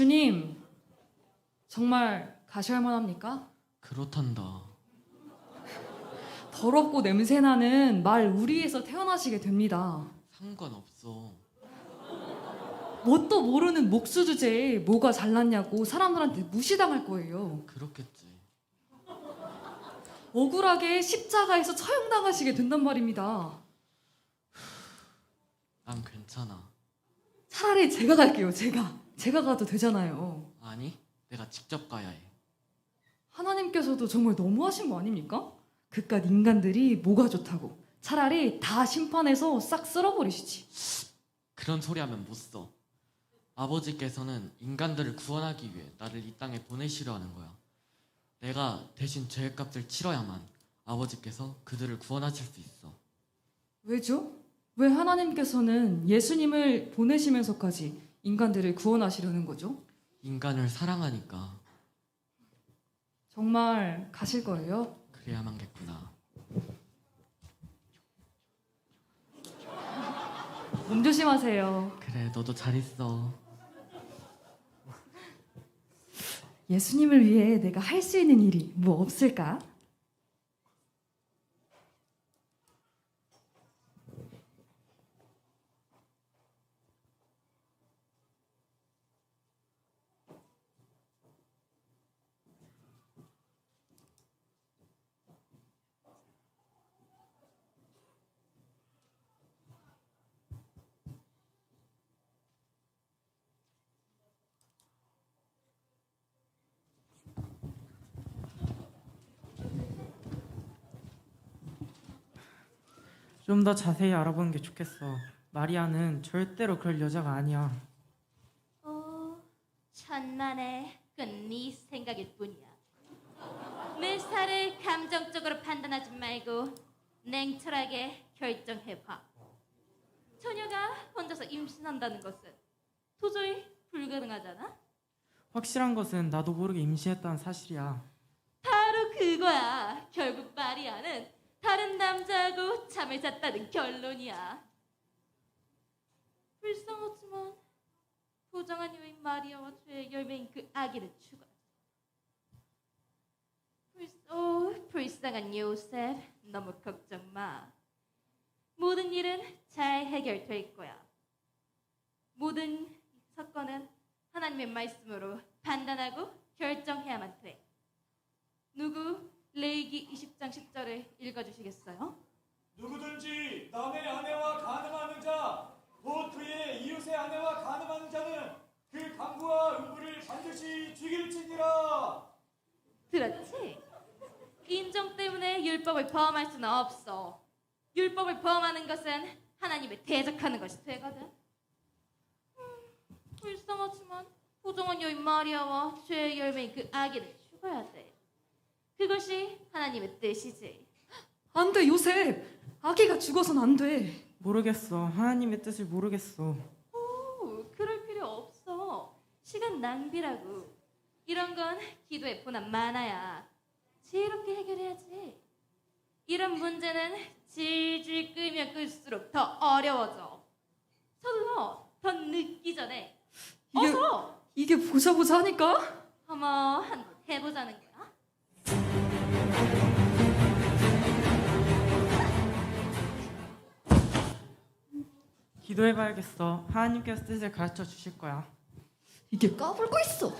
주님, 정말 가셔야 만 합니까? 그렇단다. 더럽고 냄새나는 말 우리에서 태어나시게 됩니다. 상관없어. 뭣도 모르는 목수 주제에 뭐가 잘났냐고 사람들한테 무시당할 거예요. 그렇겠지. 억울하게 십자가에서 처형당하시게 된단 말입니다. 난 괜찮아. 차라리 제가 갈게요, 제가. 제가 가도 되잖아요. 아니, 내가 직접 가야 해. 하나님께서도 정말 너무하신 거 아닙니까? 그깟 인간들이 뭐가 좋다고. 차라리 다 심판해서 싹 쓸어버리시지. 그런 소리 하면 못 써. 아버지께서는 인간들을 구원하기 위해 나를 이 땅에 보내시려 하는 거야. 내가 대신 죄값을 치러야만 아버지께서 그들을 구원하실 수 있어. 왜죠? 왜 하나님께서는 예수님을 보내시면서까지 인간들을 구원하시려는 거죠? 인간을 사랑하니까 정말 가실 거예요? 그래야만 겠구나. 몸 조심하세요. 그래, 너도 잘 있어. 예수님을 위해 내가 할 수 있는 일이 뭐 없을까? 좀 더 자세히 알아보는 게 좋겠어. 마리아는 절대로 그럴 여자가 아니야. 어, 천만에 그건 네 생각일 뿐이야. 매사를 감정적으로 판단하지 말고 냉철하게 결정해봐. 처녀가 혼자서 임신한다는 것은 도저히 불가능하잖아. 확실한 것은 나도 모르게 임신했다는 사실이야. 바로 그거야. 결국 마리아는 다른 남자하고 잠을 잤다는 결론이야. 불쌍하지만 부정한 여인 마리아와 죄의 열매인 그 아기는 죽어. 불, 오, 불쌍한 요셉, 너무 걱정 마. 모든 일은 잘 해결될 거야. 모든 사건은 하나님의 말씀으로 판단하고 결정해야만 돼. 누구 레이기 20장 10절을 읽어주시겠어요? 누구든지 남의 아내와 간음하는 자, 곧 그의 이웃의 아내와 간음하는 자는 그 강구와 음부를 반드시 죽일지니라. 들었지? 인정 때문에 율법을 범할 수는 없어. 율법을 범하는 것은 하나님을 대적하는 것이 되거든. 음, 불쌍하지만 부정한 여인 마리아와 죄의 열매인 그 아기는 죽어야 돼. 그것이 하나님의 뜻이지. 안 돼, 요셉! 아기가 죽어선 안 돼. 모르겠어. 하나님의 뜻을 모르겠어. 오, 그럴 필요 없어. 시간 낭비라고. 이런 건 기도에 보난 많아야 지혜롭게 해결해야지. 이런 문제는 질질 끌면 끌수록 더 어려워져. 서둘러. 더 늦기 전에. 이게- 어서. 이게 보자 보자 하니까? 어머, 한번 해보자는 거야. 기도해봐야겠어. 하나님께서 뜻을 가르쳐 주실 거야. 이게 까불고 있어.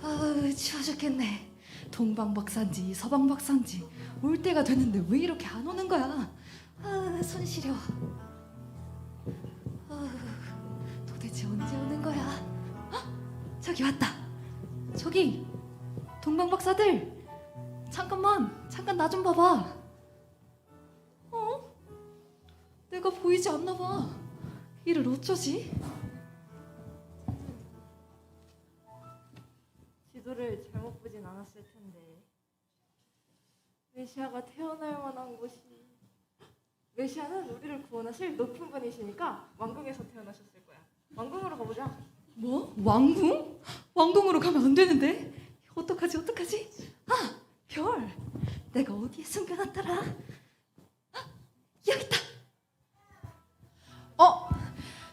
아우 추워 죽겠네. 동방박산지 서방박산지 올 때가 됐는데 왜 이렇게 안 오는 거야? 아 손 시려. 저기 왔다. 저기 동방 박사들 잠깐만 잠깐 나 좀 봐봐 어? 내가 보이지 않나 봐 이를 어쩌지? 지도를 잘못 보진 않았을 텐데 메시아가 태어날 만한 곳이 메시아는 우리를 구원하실 높은 분이시니까 왕궁에서 태어나셨을 거야. 왕궁으로 가보자. 뭐? 왕궁? 왕궁으로 가면 안 되는데? 어떡하지? 어떡하지? 아 별. 내가 어디에 숨겨놨더라? 아, 여기 있다. 어?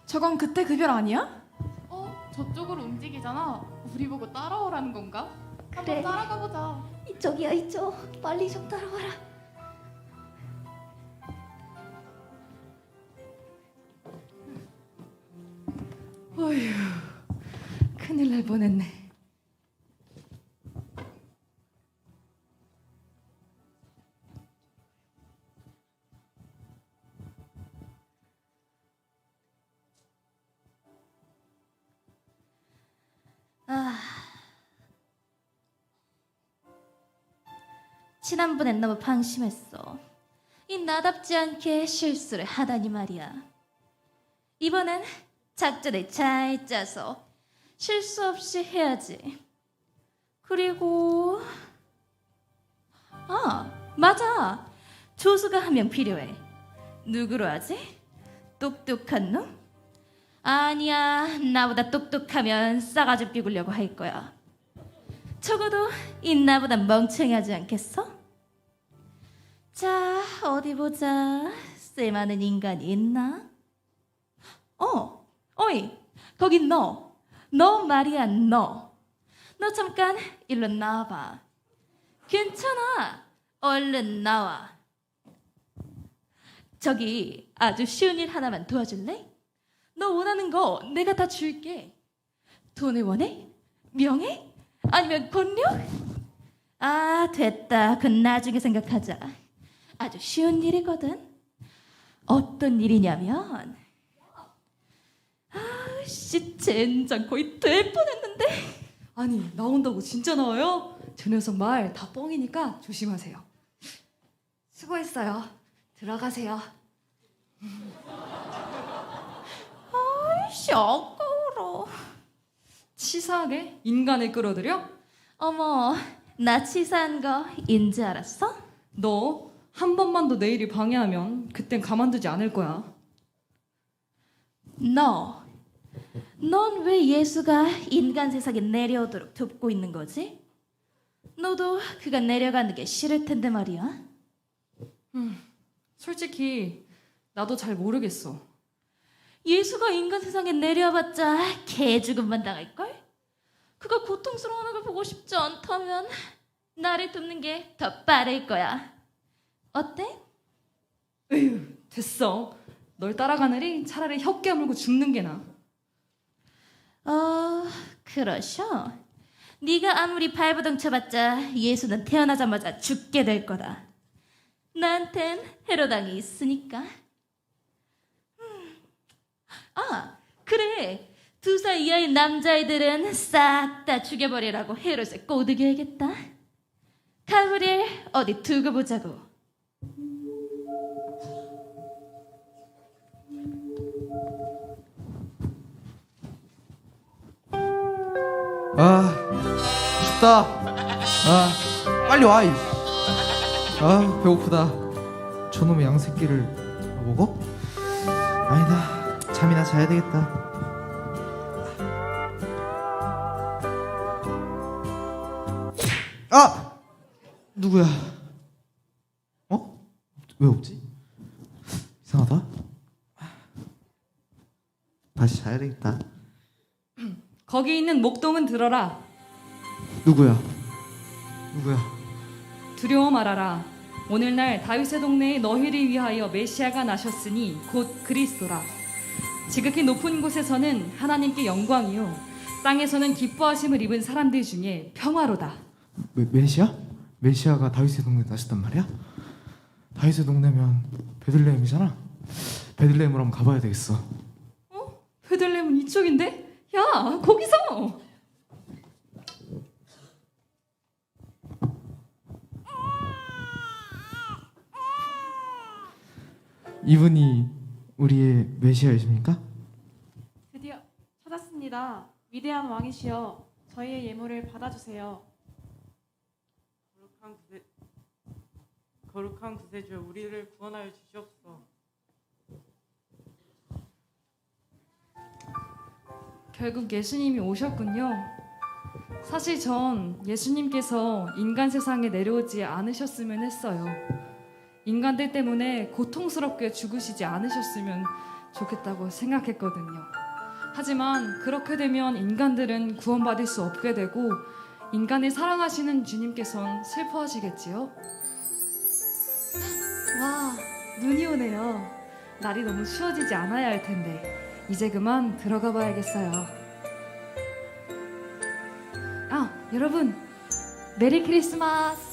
저건 그때 그 별 아니야? 어, 저쪽으로 움직이잖아. 우리 보고 따라오라는 건가? 그래. 한번 따라가 보자. 이쪽이야 이쪽. 빨리 좀 따라와라. 지난번엔 너무 방심했어. 이 나답지 않게 실수를 하다니 말이야. 이번엔 작전을 잘 짜서 실수 없이 해야지. 그리고 아 맞아 조수가 한 명 필요해. 누구로 하지? 똑똑한 놈? 아니야 나보다 똑똑하면 싸가지 비구려고 할 거야. 적어도 인나보다 멍청하지 않겠어? 자 어디 보자 쓸만한 인간이 있나? 어 어이 거기 너너 말이야 너. 너 잠깐 일로 나와봐. 괜찮아. 얼른 나와. 저기 아주 쉬운 일 하나만 도와줄래? 너 원하는 거 내가 다 줄게. 돈을 원해? 명예? 아니면 권력? 아 됐다. 그건 나중에 생각하자. 아주 쉬운 일이거든. 어떤 일이냐면 아씨 젠장 거의 될 뻔했는데. 아니 나온다고 진짜 나와요? 저 녀석 말 다 뻥이니까 조심하세요. 수고했어요. 들어가세요. 아이씨 아까워라. 치사하게 인간을 끌어들여? 어머 나 치사한 거 인지 알았어? 너 한 번만 더 내 일을 방해하면 그땐 가만두지 않을 거야. 너. 넌 왜 예수가 인간 세상에 내려오도록 돕고 있는 거지? 너도 그가 내려가는 게 싫을 텐데 말이야. 솔직히 나도 잘 모르겠어. 예수가 인간 세상에 내려와봤자 개 죽음만 당할걸? 그가 고통스러워하는 걸 보고 싶지 않다면 나를 돕는 게 더 빠를 거야. 어때? 에휴, 됐어. 널 따라가느니 차라리 혀 깨물고 죽는 게 나아. 어, 그러셔. 네가 아무리 발버둥 쳐봤자 예수는 태어나자마자 죽게 될 거다. 나한텐 헤로당이 있으니까. 음. 아, 그래. 두 살 이하의 남자애들은 싹 다 죽여버리라고 헤롯에 꼬드겨야겠다. 가브리엘 어디 두고 보자고. 아 춥다 아 빨리 와 이. 아 배고프다 저놈의 양새끼를 먹어? 아니다 잠이나 자야 되겠다 아 누구야 어? 왜 없지? 이상하다 다시 자야 되겠다 거기 있는 목동은 들어라. 누구야? 누구야? 두려워 말아라. 오늘날 다윗의 동네에 너희를 위하여 메시아가 나셨으니 곧 그리스도라. 지극히 높은 곳에서는 하나님께 영광이요 땅에서는 기뻐하심을 입은 사람들 중에 평화로다. 메, 메시아? 메시아가 다윗의 동네에 나셨단 말이야? 다윗의 동네면 베들레헴이잖아. 베들레헴으로 한번 가봐야 되겠어. 베들레헴은 이쪽인데? 야 거기서. 이분이 우리의 메시아이십니까? 드디어 찾았습니다. 위대한 왕이시여, 저희의 예물을 받아주세요. 거룩한 구세 거룩한 구세주여 우리를 구원하여 주시옵소서. 결국 예수님이 오셨군요. 사실 전 예수님께서 인간 세상에 내려오지 않으셨으면 했어요. 인간들 때문에 고통스럽게 죽으시지 않으셨으면 좋겠다고 생각했거든요. 하지만 그렇게 되면 인간들은 구원받을 수 없게 되고 인간을 사랑하시는 주님께선 슬퍼하시겠지요? 와, 눈이 오네요. 날이 너무 추워지지 않아야 할 텐데 이제 그만 들어가 봐야겠어요. 아, 여러분 메리 크리스마스.